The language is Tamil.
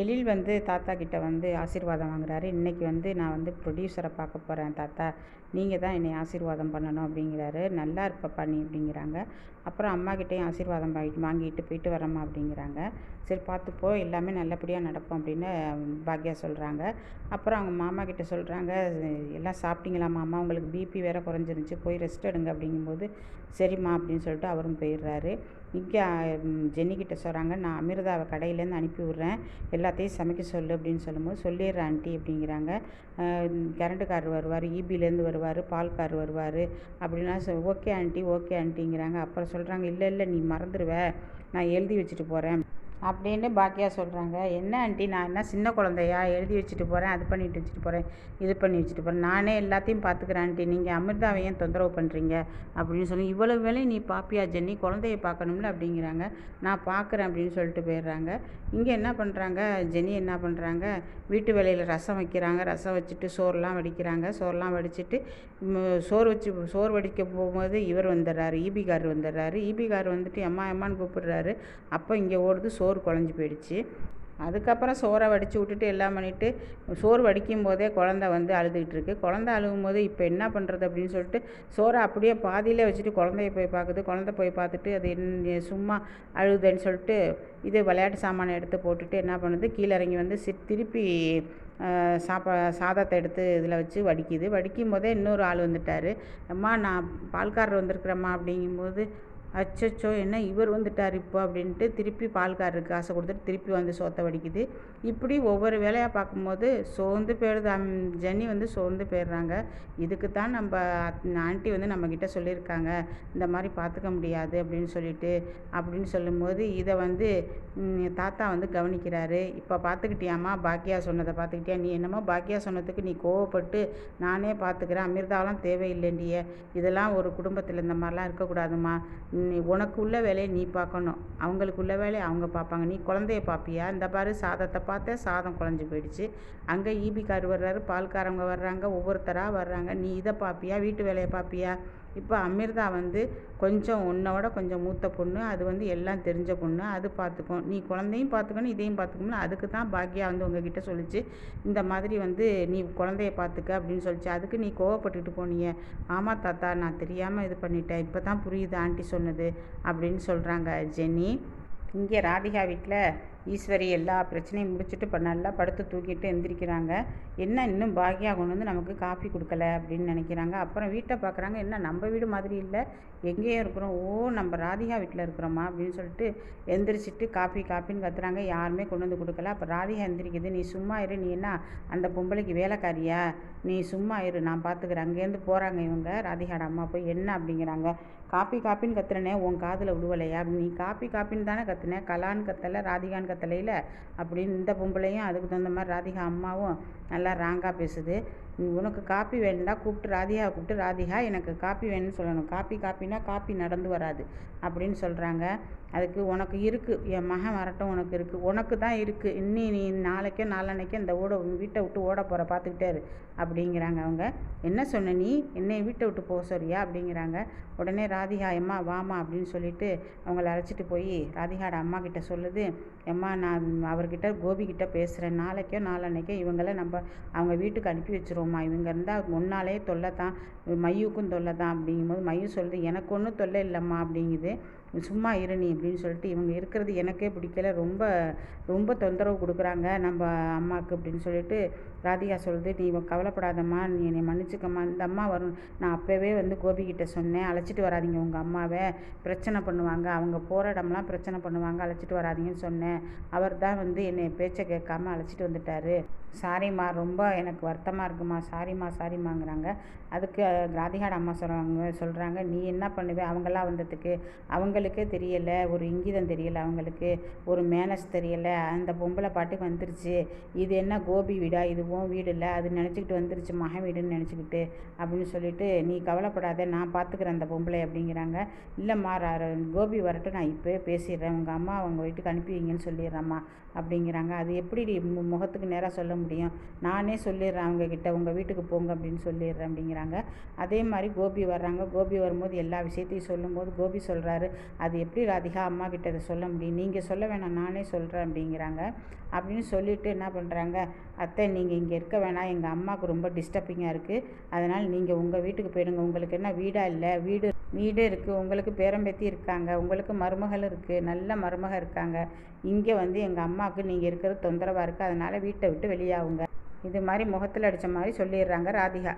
எழில் வந்து தாத்தா கிட்ட வந்து ஆசீர்வாதம் வாங்குறாரு. இன்றைக்கி வந்து நான் வந்து ப்ரொடியூசரை பார்க்க போகிறேன் தாத்தா. நீங்கள் தான் என்னை ஆசீர்வாதம் பண்ணணும் அப்படிங்கிறாரு. நல்லா இருப்பப்பா நீ அப்படிங்கிறாங்க. அப்புறம் அம்மாக்கிட்டேயும் ஆசீர்வாதம் வாங்கிட்டு வாங்கிட்டு போயிட்டு வரம்மா அப்படிங்கிறாங்க. சரி பார்த்துப்போ எல்லாமே நல்லபடியாக நடக்கும் அப்படின்னு பாக்யா சொல்கிறாங்க அப்புறம் அவங்க மாமா கிட்டே சொல்கிறாங்க எல்லாம் சாப்பிட்டீங்களா மாமா? உங்களுக்கு பிபி வேறு குறைஞ்சிருந்துச்சு. போய் ரெஸ்ட் எடுங்க அப்படிங்கும்போது சரிம்மா அப்படின்னு சொல்லிட்டு அவரும் போயிடுறாரு. இங்கே ஜென்னிக்கிட்ட சொல்கிறாங்க நான் அமிர்தாவை கடையிலேருந்து அனுப்பி விட்றேன். எல்லாத்தையும் சமைக்க சொல்லு அப்படின்னு சொல்லும்போது சொல்லிடுறேன் ஆண்டி அப்படிங்கிறாங்க. கரண்ட்டுக்கார் வருவார் ஈபிலேருந்து வருவார் பால்கார் வருவார். அப்படின்னா சொ ஓகே ஆண்டி ஓகே ஆண்டிங்கிறாங்க அப்புறம் சொல்கிறாங்க இல்லை இல்லை நீ மறந்துடுவ நான் எழுதி வச்சுட்டு போகிறேன் அப்படின்னு பாக்கியா சொல்கிறாங்க என்ன ஆண்டி நான் என்ன சின்ன குழந்தையா? எழுதி வச்சுட்டு போகிறேன் அது பண்ணிட்டு வச்சுட்டு போகிறேன் இது பண்ணி வச்சுட்டு போகிறேன் நானே எல்லாத்தையும் பார்த்துக்கிறேன் ஆண்டி. நீங்கள் அமிர்தாவை ஏன் தொந்தரவு பண்ணுறீங்க அப்படின்னு சொல்லி இவ்வளோ வேலையும் நீ பாப்பியா ஜென்னி? குழந்தைய பார்க்கணும்ல அப்படிங்கிறாங்க. நான் பார்க்குறேன் அப்படின்னு சொல்லிட்டு போயிடுறாங்க. இங்கே என்ன பண்ணுறாங்க ஜெனி என்ன பண்ணுறாங்க வீட்டு வேலையில் ரசம் வைக்கிறாங்க. ரசம் வச்சுட்டு சோறுலாம் வடிக்கிறாங்க. சோறுலாம் வடிச்சிட்டு சோறு வச்சு சோறு வடிக்க போகும்போது இவர் வந்துடுறாரு ஈபிகார் வந்துடுறாரு. ஈபிகார் வந்துட்டு அம்மா அம்மான்னு கூப்பிடுறாரு. அப்போ இங்கே ஓடுது சோறு சோறு குழஞ்சி போயிடுச்சு. அதுக்கப்புறம் சோறை வடித்து விட்டுட்டு எல்லாம் பண்ணிவிட்டு சோறு வடிக்கும் போதே குழந்த வந்து அழுதுகிட்டு இருக்கு. குழந்த அழுகும் போது இப்போ என்ன பண்ணுறது அப்படின்னு சொல்லிட்டு சோறை அப்படியே பாதியிலே வச்சுட்டு குழந்தைய போய் பார்க்குது. குழந்த போய் பார்த்துட்டு அது சும்மா அழுதுன்னு சொல்லிட்டு இது விளையாட்டு சாமானை எடுத்து போட்டுட்டு என்ன பண்ணுது? கீழே இறங்கி வந்து சி திருப்பி சாப்பா சாதத்தை எடுத்து இதில் வச்சு வடிக்குது. வடிக்கும் போதே இன்னொரு ஆள் வந்துட்டார். அம்மா நான் பால்காரர் வந்திருக்கிறேம்மா அப்படிங்கும்போது அச்சச்சோ என்ன இவர் வந்துட்டார் இப்போ அப்படின்ட்டு திருப்பி பால்காரருக்கு காசை கொடுத்துட்டு திருப்பி வந்து சோற்ற வடிக்குது. இப்படி ஒவ்வொரு வேலையாக பார்க்கும்போது சோர்ந்து போயிடுது. ஜென்னி வந்து சோர்ந்து போயிடுறாங்க. இதுக்கு தான் நம்ம ஆண்டி வந்து நம்மக்கிட்ட சொல்லியிருக்காங்க. இந்த மாதிரி பார்த்துக்க முடியாது அப்படின்னு சொல்லிட்டு அப்படின்னு சொல்லும்போது இதை வந்து தாத்தா வந்து கவனிக்கிறாரு. இப்போ பார்த்துக்கிட்டியாம்மா? பாக்கியா சொன்னதை பார்த்துக்கிட்டியா? நீ என்னமோ பாக்கியா சொன்னதுக்கு நீ கோவப்பட்டு நானே பார்த்துக்கிறேன். அமிர்தாவெலாம் தேவையில்லைண்டிய இதெல்லாம் ஒரு குடும்பத்தில் இந்த மாதிரிலாம் இருக்கக்கூடாதுமா நீ உனக்கு உள்ள வேலையை நீ பார்க்கணும். அவங்களுக்கு உள்ள வேலையை அவங்க பார்ப்பாங்க. நீ குழந்தைய பார்ப்பியா? இந்த பாரு சாதத்தை பார்த்தே சாதம் குழஞ்சி போயிடுச்சு. அங்கே ஈபிக்கார் வர்றாரு பால்காரவங்க வர்றாங்க ஒவ்வொருத்தராக வர்றாங்க. நீ இதை பார்ப்பியா? வீட்டு வேலையை பார்ப்பியா? இப்போ அமிர்தா வந்து கொஞ்சம் உன்னோட கொஞ்சம் மூத்த பொண்ணு அது வந்து எல்லாம் தெரிஞ்ச பொண்ணு அது பார்த்துக்கும் நீ குழந்தையும் பார்த்துக்கணும் இதையும் பார்த்துக்கணும் அதுக்கு தான் பாக்கியா வந்து உங்ககிட்ட சொல்லிச்சு. இந்த மாதிரி வந்து நீ குழந்தைய பார்த்துக்க அப்படின்னு சொல்லிச்சு. அதுக்கு நீ கோவப்பட்டுட்டு போனீங்க. ஆமாம் தாத்தா நான் தெரியாமல் இது பண்ணிட்டேன். இப்போ தான் புரியுது ஆண்டி சொன்னது அப்படின்னு சொல்கிறாங்க ஜெனி இங்கே ராதிகா வீட்டில் ஈஸ்வரி எல்லா பிரச்சனையும் முடிச்சுட்டு இப்போ நல்லா படுத்து தூக்கிட்டு எந்திரிக்கிறாங்க. என்ன இன்னும் பாக்கியா கொண்டு வந்து நமக்கு காஃபி கொடுக்கல அப்படின்னு நினைக்கிறாங்க. அப்புறம் வீட்டை பார்க்குறாங்க என்ன நம்ம வீடு மாதிரி இல்லை. எங்கேயோ இருக்கிறோம். ஓ நம்ம ராதிகா வீட்டில் இருக்கிறோமா அப்படின்னு சொல்லிட்டு எந்திரிச்சிட்டு காஃபி காஃபின்னு கத்துறாங்க. யாருமே கொண்டு வந்து கொடுக்கல. அப்போ ராதிகா எந்திரிக்குது. நீ சும்மா இரு. நீ என்ன அந்த பொம்பளைக்கு வேலைக்காரியா? நீ சும்மா இரு. நான் பார்த்துக்கிறேன் அங்கேருந்து போகிறாங்க இவங்க. ராதிகாட அம்மா போய் என்ன அப்படிங்கிறாங்க. காப்பி காப்பின்னு கத்துறனே உன் காதில் விடுவலையா நீ காப்பி காப்பின்னு தானே கத்துனேன் கலான்னு கத்தலை. ராதிகான்னு தலையில் அப்படின்னு இந்த பொம்பளையும் அதுக்கு தகுந்த மாதிரி ராதிகா அம்மாவும் நல்லா ராங்காக பேசுது. உனக்கு காப்பி வேணும்னா கூப்பிட்டு ராதிகாவை கூப்பிட்டு ராதிகா எனக்கு காப்பி வேணும்னு சொல்லணும். காப்பி காப்பினா காப்பி நடந்து வராது அப்படின்னு சொல்கிறாங்க அதுக்கு உனக்கு இருக்குது என் மகன் வரட்டும் உனக்கு இருக்குது உனக்கு தான் இருக்குது இன்னி நீ நாளைக்கோ நாளன்னைக்கோ இந்த ஓட வீட்டை விட்டு ஓட போகிற பார்த்துக்கிட்டே இரு அப்படிங்கிறாங்க அவங்க. என்ன சொன்ன நீ? என்னை வீட்டை விட்டு போக சொல்றியா? அப்படிங்கிறாங்க. உடனே ராதிகா எம்மா வாமா அப்படின்னு சொல்லிட்டு அவங்கள அழைச்சிட்டு போய் ராதிகாட அம்மா கிட்ட சொல்லுது. எம்மா நான் அவர்கிட்ட கோபிக்கிட்ட பேசுகிறேன் நாளைக்கோ நாளன்னைக்கோ இவங்கள நம்ம அவங்க வீட்டுக்கு அனுப்பி வச்சுருவோம். வச்சுருவோம்மா இவங்க இருந்தால் முன்னாலே தொல்லை தான் மையுக்கும் தொல்லை தான் அப்படிங்கும்போது மையு சொல்லுது எனக்கு ஒன்றும் தொல்லை இல்லைம்மா அப்படிங்குது. சும்மா இரு நீ அப்படின்னு சொல்லிட்டு இவங்க இருக்கிறது எனக்கே பிடிக்கல. ரொம்ப ரொம்ப தொந்தரவு கொடுக்குறாங்க நம்ம அம்மாவுக்கு அப்படின்னு சொல்லிட்டு ராதிகா சொல்லுது நீ கவலைப்படாதம்மா நீ என்னை மன்னிச்சுக்கம்மா. இந்த அம்மா வரும். நான் அப்போவே வந்து கோபிக்கிட்ட சொன்னேன். அழைச்சிட்டு வராதிங்க உங்கள் அம்மாவை. பிரச்சனை பண்ணுவாங்க. அவங்க போகிற இடம்லாம் பிரச்சனை பண்ணுவாங்க. அழைச்சிட்டு வராதிங்கன்னு சொன்னேன். அவர் தான் வந்து என்னை பேச்சை கேட்காம அழைச்சிட்டு வந்துட்டார். சாரிம்மா ரொம்ப எனக்கு வருத்தமாக இருக்குமா சாரிம்மா சாரிம்மாங்கிறாங்க. அதுக்கு ராதிகாட அம்மா சொல்கிறாங்க சொல்கிறாங்க நீ என்ன பண்ணுவே? அவங்களாம் வந்ததுக்கு அவங்க அவங்களுக்கே தெரியலை ஒரு இங்கிதம் தெரியலை அவங்களுக்கு ஒரு மேனஸ் தெரியலை அந்த பொம்பளை பாட்டுக்கு வந்துருச்சு இது என்ன கோபி வீடா இதுவும் வீடு இல்லை அது நினச்சிக்கிட்டு வந்துருச்சு மகன் வீடுன்னு நினச்சிக்கிட்டு அப்படின்னு சொல்லிட்டு நீ கவலைப்படாத நான் பார்த்துக்குறேன் அந்த பொம்பளை அப்படிங்கிறாங்க. இல்லைம்மா கோபி வரட்டும் நான் இப்போ பேசிடுறேன் உங்கள் அம்மா அவங்க வீட்டுக்கு அனுப்பி வைங்கன்னு சொல்லிடுறேம்மா அப்படிங்கிறாங்க. அது எப்படி முகத்துக்கு நேராக சொல்ல முடியும்? நானே சொல்லிடுறேன் அவங்கக்கிட்ட உங்கள் வீட்டுக்கு போங்க அப்படின்னு சொல்லிடுறேன் அப்படிங்கிறாங்க. அதே மாதிரி கோபி வர்றாங்க. கோபி வரும்போது எல்லா விஷயத்தையும் சொல்லும்போது கோபி சொல்கிறாரு அது எப்படி ராதிகா அம்மா கிட்ட அதை சொல்ல முடியும்? நீங்கள் சொல்ல வேணாம் நானே சொல்கிறேன் அப்படிங்கிறாங்க. அப்படின்னு சொல்லிவிட்டு என்ன பண்ணுறாங்க அத்தை நீங்கள் இங்கே இருக்க வேணாம். எங்கள் அம்மாவுக்கு ரொம்ப டிஸ்டர்பிங்காக இருக்குது அதனால் நீங்கள் உங்கள் வீட்டுக்கு போயிடுங்க. உங்களுக்கு என்ன வீடாக இல்லை? வீடு வீடு இருக்குது உங்களுக்கு பேரம்பேத்தி இருக்காங்க. உங்களுக்கு மருமகள் இருக்குது நல்ல மருமக இருக்காங்க. இங்கே வந்து எங்கள் அம்மாவுக்கு நீங்கள் இருக்கிறது தொந்தரவாக இருக்குது அதனால் வீட்டை விட்டு வெளியாகுங்க. இது மாதிரி முகத்தில் அடித்த மாதிரி சொல்லிடுறாங்க ராதிகா.